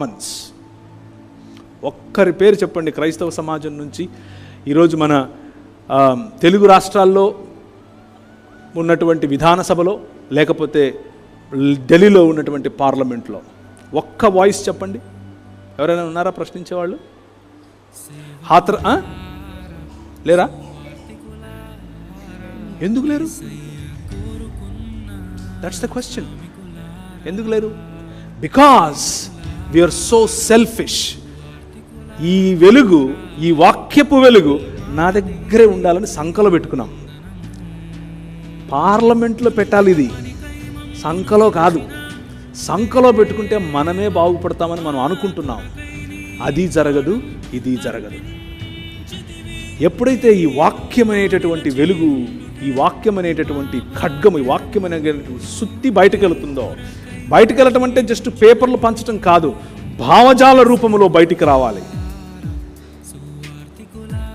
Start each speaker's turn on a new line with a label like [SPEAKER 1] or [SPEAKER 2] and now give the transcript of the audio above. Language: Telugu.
[SPEAKER 1] మంత్స్ ఒక్కరి పేరు చెప్పండి క్రైస్తవ సమాజం నుంచి. ఈరోజు మన తెలుగు రాష్ట్రాల్లో ఉన్నటువంటి విధాన సభలో లేకపోతే ఢిల్లీలో ఉన్నటువంటి పార్లమెంట్లో. ఒక్క వాయిస్ చెప్పండి. ఎవరైనా ఉన్నారా ప్రశ్నించేవాళ్ళు? హాత్ర లేరా? ఎందుకు లేరు? దట్స్ ద క్వశ్చన్ ఎందుకు లేరు? బికాస్ వీఆర్ సో సెల్ఫిష్ ఈ వెలుగు ఈ వాక్యపు వెలుగు నా దగ్గరే ఉండాలని సంకలో పెట్టుకున్నాం. పార్లమెంట్లో పెట్టాలి ఇది. సంకలో కాదు. సంకలో పెట్టుకుంటే మనమే బాగుపడతామని మనం అనుకుంటున్నాం. అది జరగదు ఇది జరగదు. ఎప్పుడైతే ఈ వాక్యం అనేటటువంటి వెలుగు ఈ వాక్యం అనేటటువంటి ఖడ్గం ఈ వాక్యం అనేటటువంటి సుత్తి బయటకు వెళుతుందో బయటకు వెళ్ళటం అంటే జస్ట్ పేపర్లు పంచడం కాదు భావజాల రూపంలో బయటికి రావాలి.